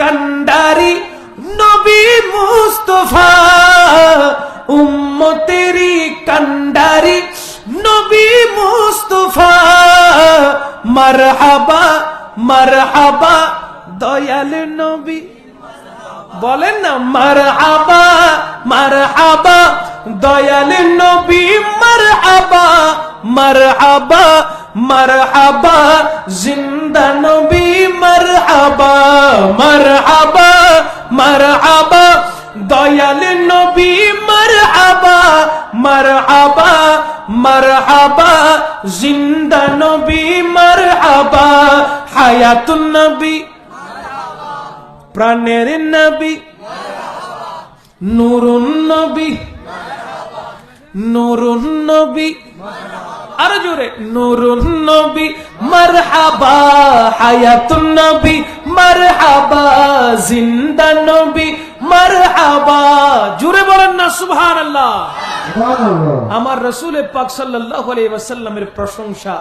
কান্দারি নবী মুস্তফা উম্মতেরি কান্দারি নবী মুস্তফা। মারহাবা মারহাবা, দয়াল নবী। বলেন না মার আবা মার আবা দয়াল নবী মার আবা মারহাবা মারহাবা মারহাবা, জিন্দা নবী। মারহাবা মারহাবা মারহাবা। দয়াল নবী মারহাবা মারহাবা মারহাবা। জিন্দা নবী মারহাবা, হায়াতুন নবী। প্রাণের নবী। নুরুন নবী। নুরুন নবী। আর জোরে নুরুন নবী মারহাবা হায়াতুন নবী মারহাবা জিন্দা নবী মারহাবা। জুড়ে বলেন না সুবহানাল্লাহ। আমার রসুল পাক সাল্লাল্লাহু আলাইহি ওয়াসাল্লামের প্রশংসা।